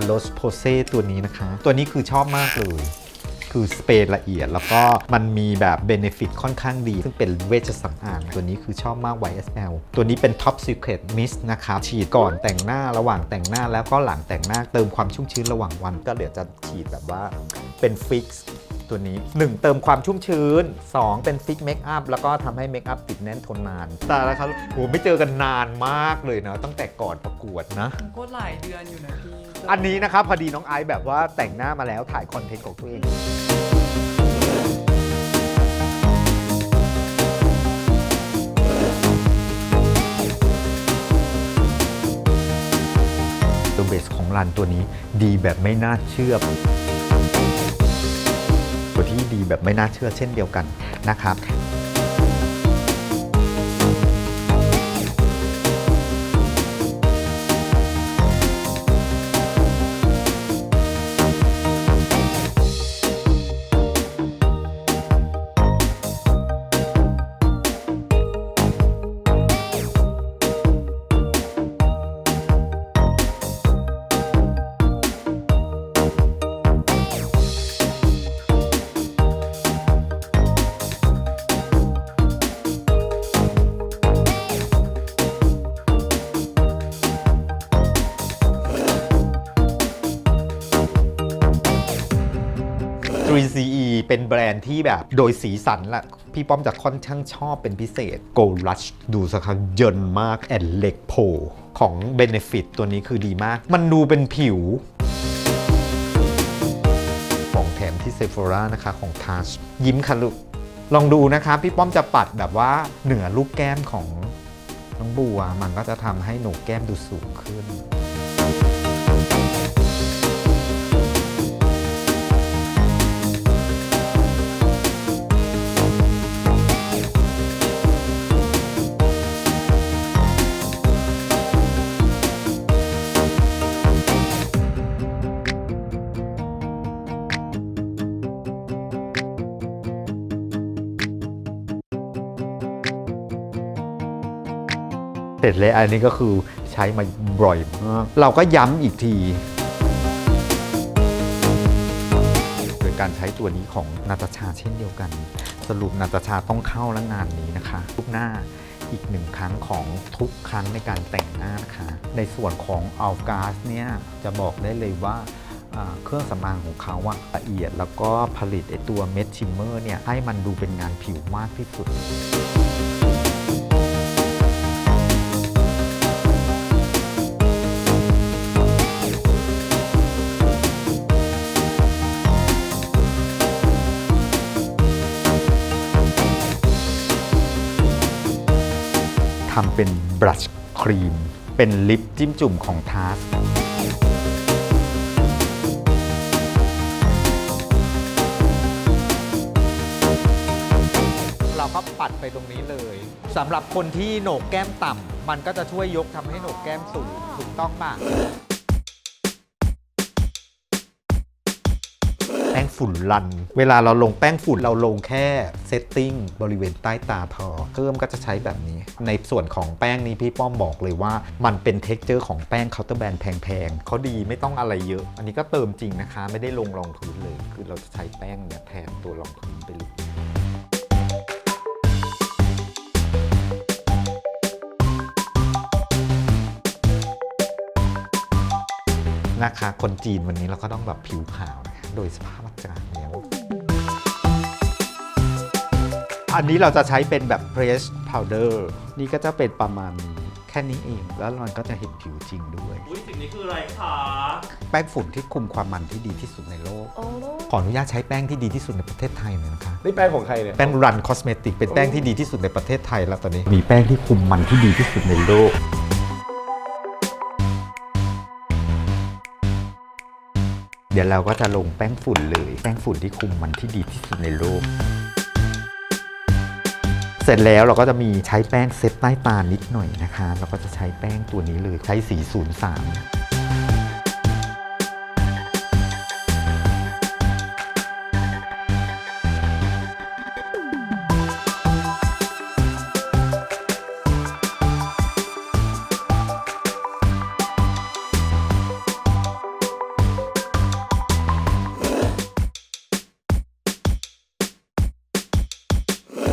ลาโ s สโพเซตัวนี้นะคะ ตัวนี้คือชอบมากเลย คือสเปรย์ละเอียด แล้วก็มันมีแบบเบเนฟิตค่อนข้างดี ซึ่งเป็นเวชสำอางตัวนี้คือชอบมาก YSL ตัวนี้เป็น Top Secret Mist นะครับฉีดก่อนแต่งหน้าระหว่างแต่งหน้าแล้วก็หลังแต่งหน้าเติมความชุ่มชื้นระหว่างวัน ก็เดี๋ยวจะฉีดแบบว่าเป็นฟิกซ์ตัวนี้ 1 เติมความชุ่มชื้น 2 เป็นฟิกเมคอัพแล้วก็ทำให้เมคอัพติดแน่นทนนาน แต่ละครับโหไม่เจอกันนานมากเลยนะ ตั้งแต่ก่อนประกวดนะ ก็หลายเดือนอยู่นะพี่ อันนี้นะครับพอดีน้องไอซ์แบบว่าแต่งหน้ามาแล้วถ่ายคอนเทนต์ของตัวเอง ตัวเบสของรันตัวนี้ดีแบบไม่น่าเชื่อ ตัวที่ดีแบบไม่น่าเชื่อเช่นเดียวกันนะครับ 3CE เป็นแบรนด์ที่แบบโดยสีสันละพี่ป้อมจะค่อนข้างชอบเป็นพิเศษ Gold Rush ดูสักครั้งเยินมากแอนเล็กโพของ Benefit ตัวนี้คือดีมาก มันดูเป็นผิว ของแถมที่ Sephora นะคะของ Touch ยิ้มค่ะลูก ลองดูนะคะ พี่ป้อมจะปัดแบบว่าเหนือลูกแก้มของน้องบัว มันก็จะทำให้หนกแก้มดูสูงขึ้น แล้วอันนี้ก็คือใช้มาบ่อยมากเราก็ย้ำอีกที โดยการใช้ตัวนี้ของนาตาชาเช่นเดียวกัน สรุปนาตาชาต้องเข้าแล้วงานนี้นะคะทุกหน้าอีกหนึ่งครั้งของทุกครั้งในการแต่งหน้านะคะ ในส่วนของอัลกาสเนี่ยจะบอกได้เลยว่าอ่าเครื่องสำอางของเขาอะละเอียดแล้วก็ผลิตไอตัวเม็ดชิมเมอร์เนี่ยให้มันดูเป็นงานผิวมากที่สุด ทำเป็นบรัชครีม เป็นลิปจิ้มจุ่มของทาร์สเราก็ปัดไปตรงนี้เลยสำหรับคนที่โหนกแก้มต่ำมันก็จะช่วยยกทำให้โหนกแก้มสูงถูกต้องป่ะ ป้งฝุ่นรัน เวลาเราลงแป้งฝุ่นเราลงแค่เซตติ้งบริเวณใต้ตาพอเพิ่มก็จะใช้แบบนี้ ในส่วนของแป้งนี้พี่ป้อมบอกเลยว่า มันเป็นเท็กเจอร์ของแป้งเคาน์เตอร์แบรนด์แพงๆเขาดีไม่ต้องอะไรเยอะ อันนี้ก็เติมจริงนะคะ ไม่ได้ลงรองพื้นเลย คือเราจะใช้แป้งเนี่ยแทนตัวรองพื้นไปเลยนะคะคนจีนวันนี้เราก็ต้องแบบผิวขาว โดยสภาพอากาศแล้ว อันนี้เราจะใช้เป็นแบบ press powder นี่ก็จะเป็นประมาณนี้ แค่นี้เอง แล้วมันก็จะเห็นผิวจริงด้วย อุ้ยสิ่งนี้คืออะไรคะแป้งฝุ่นที่คุมความมันที่ดีที่สุดในโลกโอ้ขออนุญาตใช้แป้งที่ดีที่สุดในประเทศไทยหน่อยนะคะ นี่แป้งของใครเนี่ย แป้งรันคอสเมติกเป็นแป้งที่ดีที่สุดในประเทศไทยแล้วตอนนี้ มีแป้งที่คุมมันที่ดีที่สุดในโลก ดี๋ยวเราก็จะลงแป้งฝุ่นเลย แป้งฝุ่นที่คุมมันที่ดีที่สุดในโลก เสร็จแล้วเราก็จะมีใช้แป้งเซตใต้ตานิดหน่อยนะคะ เราก็จะใช้แป้งตัวนี้เลยใช้สี 03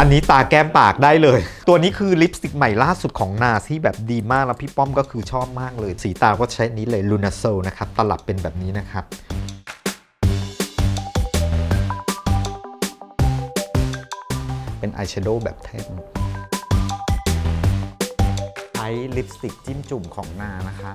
อันนี้ตาแก้มปากได้เลย ตัวนี้คือลิปสติกใหม่ล่าสุดของนาที่แบบดีมากแล้วพี่ป้อมก็คือชอบมากเลย สีตาก็ใช้นี้เลยลูนาโซนะครับตลับเป็นแบบนี้นะครับเป็นอายแชโดว์แบบแท่งใช้ลิปสติกจิ้มจุ่มของนานะคะ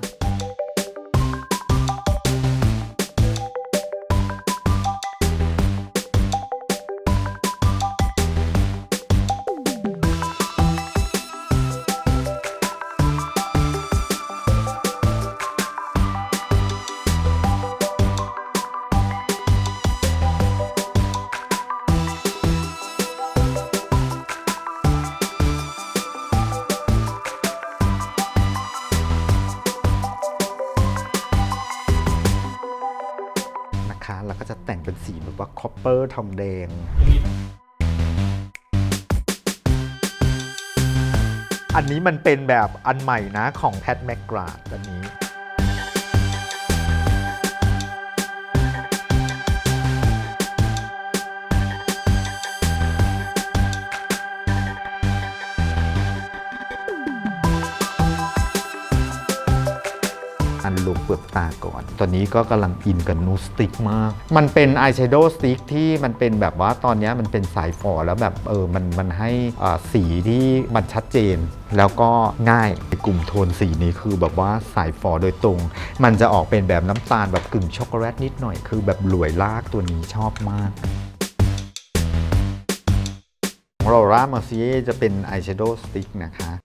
ทองแดง อันนี้มันเป็นแบบอันใหม่นะของแพทแมกกราดอันนี้ เปลือกตาก่อน ตอนนี้ก็กำลังอินกับนูสติกมาก มันเป็นอายแชโดว์สติ๊กที่มันเป็นแบบว่าตอนนี้มันเป็นสายฝอแล้วแบบเออมันมันให้สีที่มันชัดเจน แล้วก็ง่ายในกลุ่มโทนสีนี้คือแบบว่าสายฝอโดยตรง มันจะออกเป็นแบบน้ำตาลแบบกึ่งช็อกโกแลตนิดหน่อย คือแบบหลวยลากตัวนี้ชอบมากของเราร่ามาซีจะเป็นอายแชโดว์สติ๊กนะคะ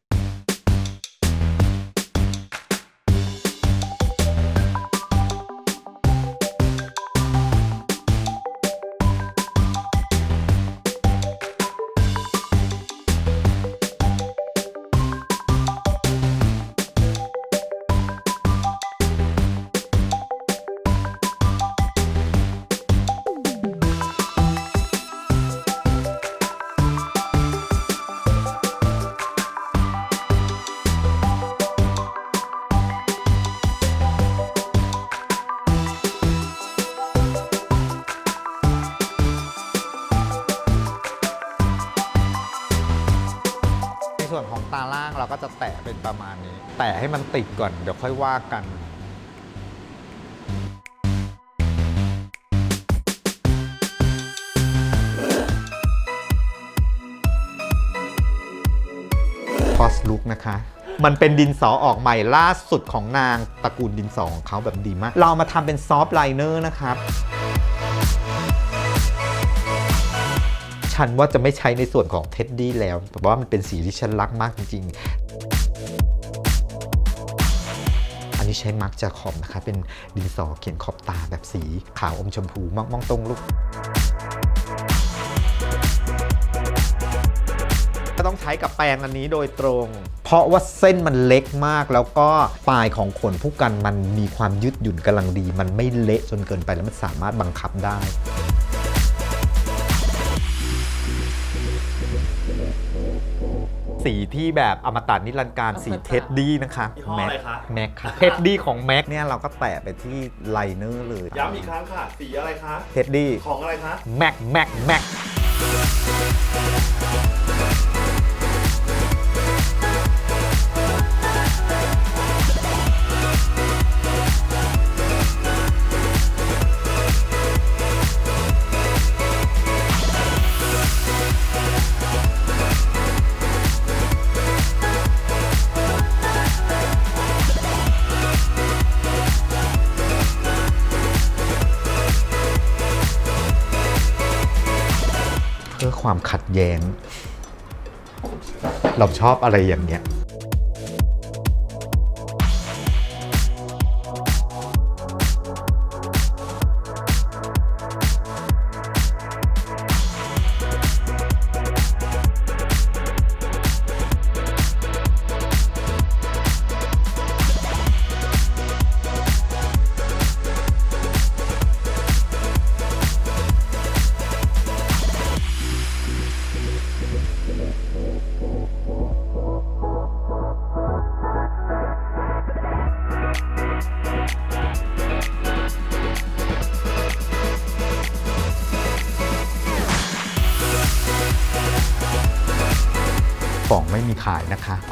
แตะให้มันติดก่อน เดี๋ยวค่อยว่ากันคอสลุกนะคะมันเป็นดินสอออกใหม่ล่าสุดของนางตระกูลดินสอของเขาแบบดีมาก เรามาทำเป็นซอฟต์ไลเนอร์นะครับ ฉันว่าจะไม่ใช้ในส่วนของเท็ดดี้แล้ว แต่ว่ามันเป็นสีที่ฉันรักมากจริง ๆ นี้ใช้มาร์กจาขอบนะคะ เป็นดินสอเขียนขอบตาแบบสีขาวอมชมพูมองมองตรงลูกก็ต้องใช้กับแปรงอันนี้โดยตรง เพราะว่าเส้นมันเล็กมาก แล้วก็ปลายของขนผู้กันมันมีความยืดหยุ่นกำลังดี มันไม่เละจนเกินไปแล้วมันสามารถบังคับได้ สีที่แบบอมตะนิรันดร์การสีเท็ดดี้นะคะยี่ห้ออะไรคะ แม็กค่ะเท็ดดี้ของแม็กเนี่ยเราก็แตะไปที่ไลเนอร์เลยย้ำอีกครั้งค่ะ สีอะไรคะ เท็ดดี้ของอะไรคะ แม็กแม็กแม็ก ความขัดแย้ง เราชอบอะไรอย่างเงี้ย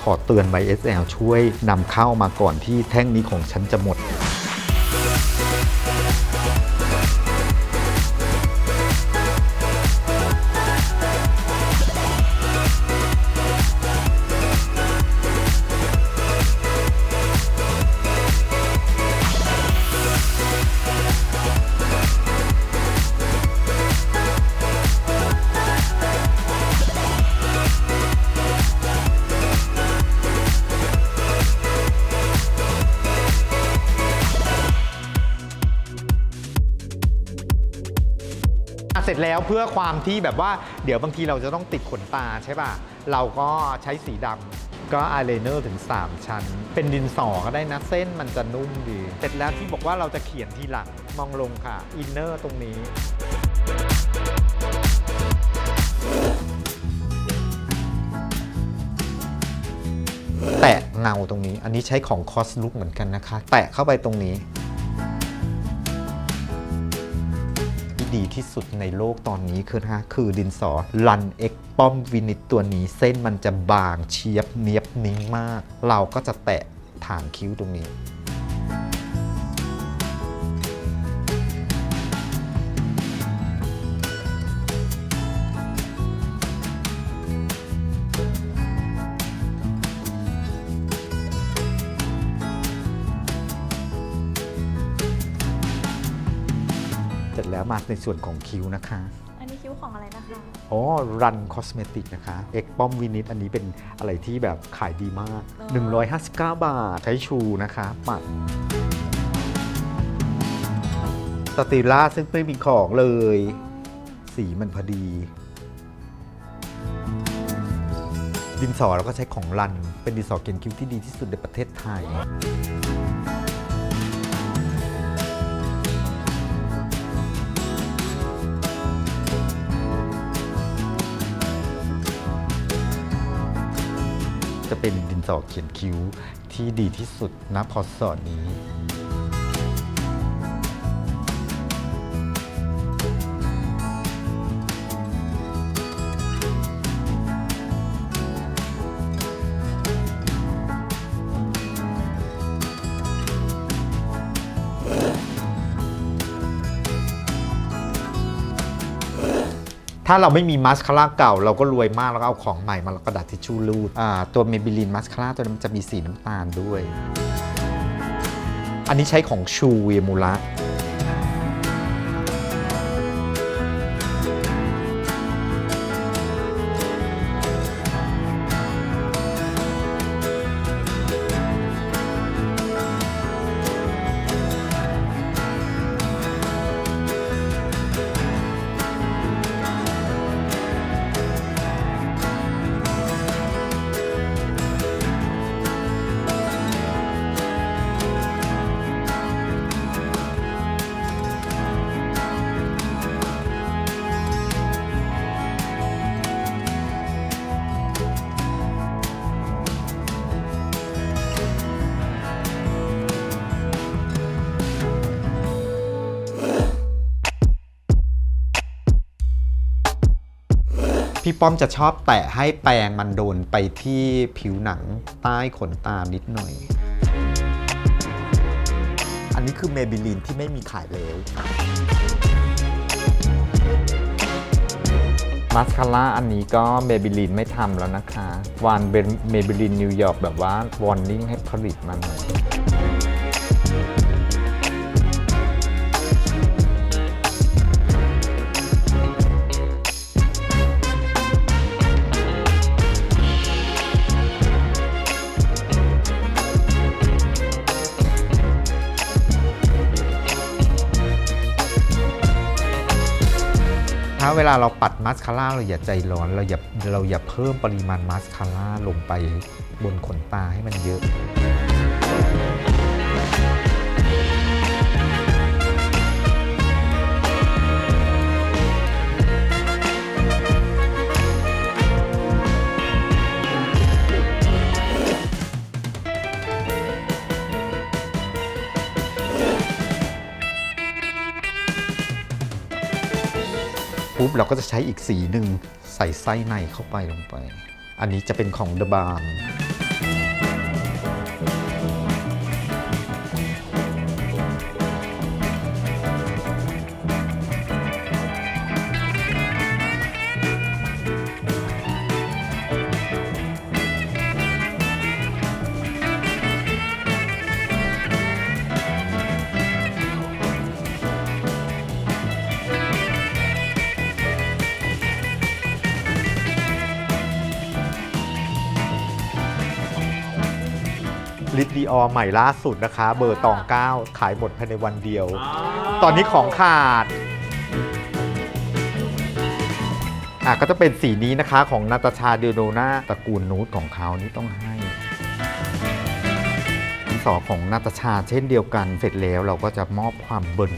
อเตือน YSL ช่วยนำเข้ามาก่อนที่แท่งนี้ของฉันจะหมด จแล้วเพื่อความที่แบบว่าเดี๋ยวบางทีเราจะต้องติดขนตาใช่ป่ะ เราก็ใช้สีดำก็อายไลเนอร์ถึง 3 ชั้น เป็นดินสอก็ได้นะเส้นมันจะนุ่มดี เสร็จแล้วที่บอกว่าเราจะเขียนทีหลังมองลงค่ะ อินเนอร์ตรงนี้แตะเงาตรงนี้ อันนี้ใช้ของคอสลุกเหมือนกันนะคะ แตะเข้าไปตรงนี้ ที่ดีที่สุดในโลกตอนนี้คือนะคือดินสอลันเอ็กป้อมวินิตตัวนี้ เส้นมันจะบางเชียบเนียบนิ้งมาก เราก็จะแตะฐานคิ้วตรงนี้ แล้วมาในส่วนของคิ้วนะคะ อันนี้คิ้วของอะไรนะคะ อ๋อ รันคอสเมติกนะคะ เอ็กป้อมวินิตอันนี้เป็นอะไรที่แบบขายดีมาก 159 บาท ใช้ชูนะคะ ปัดสติล่าซึ่งไม่มีของเลย สีมันพอดี ดินสอเราก็ใช้ของรัน เป็นดินสอเขียนคิ้วที่ดีที่สุดในประเทศไทย เป็นดินสอเขียนคิ้วที่ดีที่สุดณพอสอนี้ ถ้าเราไม่มีมาสคาร่าเก่า เราก็รวยมากแล้วก็เอาของใหม่มาแล้วกระดาษทิชชู่รูดอ่าตัวเมบิลินมาสคาร่าตัวนั้นมันจะมีสีน้ำตาลด้วย อันนี้ใช้ของชูเวมูระ พี่ป้อมจะชอบแตะให้แปรงมันโดนไปที่ผิวหนังใต้ขนตานิดหน่อย อันนี้คือเมบิลินที่ไม่มีขายแล้วมาสคาร่าอันนี้ก็เมบิลินไม่ทำแล้วนะคะ วานเป็นเมบิลินนิวยอร์กแบบว่าวอร์นิ่งให้ผลิตมาหน่อย เวลาเราปัดมาสคาร่าเราอย่าใจร้อนเราอย่าเราอย่าเพิ่มปริมาณมาสคาร่าลงไปบนขนตาให้มันเยอะ ปุ๊บเราก็จะใช้อีกสีหนึ่งใส่ไส้ในเข้าไปลงไป อันนี้จะเป็นของเดอะบาร์ ลิตดีออใหม่ล่าสุดนะคะ เบอร์ตอง9ขายหมดภายในวันเดียว ตอนนี้ของขาดอะก็จะเป็นสีนี้นะคะของนาตาชาเดโดนาตระกูลนูตของเขานี่ต้องให้ดินสอของนาตาชาเช่นเดียวกันเสร็จแล้วเราก็จะมอบความเบิ่น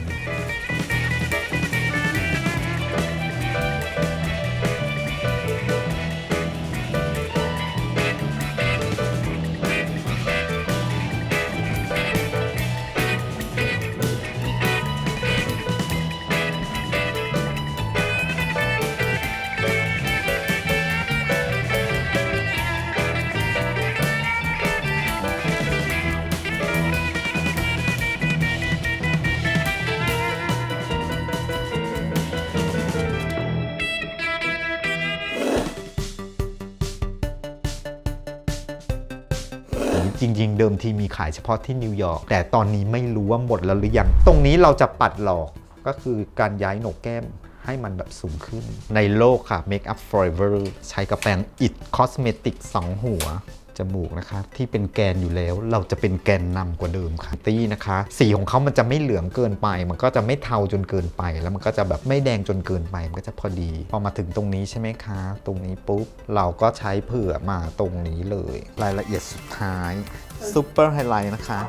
ทีมีขายเฉพาะที่นิวยอร์กแต่ตอนนี้ไม่รู้ว่าหมดแล้วหรือยัง ตรงนี้เราจะปัดหลอกก็คือการย้ายโหนกแก้มให้มันแบบสูงขึ้น ในโลกค่ะ Make Up Forever ใช้กระแปรง It Cosmetic 2 หัว จมูกนะคะ ที่เป็นแกนอยู่แล้วเราจะเป็นแกนนำกว่าเดิมค่ะตี้นะคะ สีของเขามันจะไม่เหลืองเกินไป มันก็จะไม่เทาจนเกินไป แล้วมันก็จะแบบไม่แดงจนเกินไปมันก็จะพอดี พอมาถึงตรงนี้ใช่ไหมคะ ตรงนี้ปุ๊บเราก็ใช้เผื่อมาตรงนี้เลย รายละเอียดสุดท้ายซูเปอร์ไฮไลท์นะคะ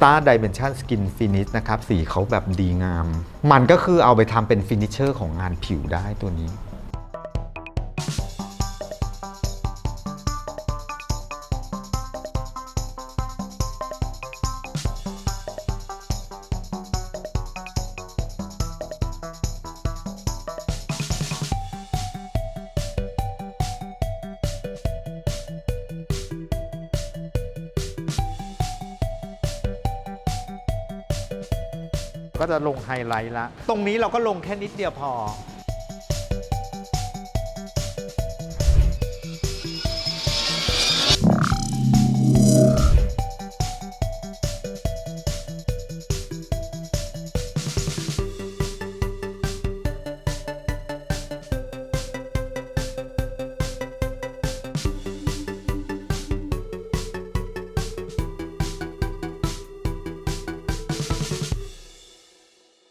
Star Dimension Skin Finish นะครับ สีเขาแบบดีงาม มันก็คือเอาไปทำเป็นฟินิชเชอร์ของงานผิวได้ตัวนี้ ก็จะลงไฮไลท์ละ ตรงนี้เราก็ลงแค่นิดเดียวพอ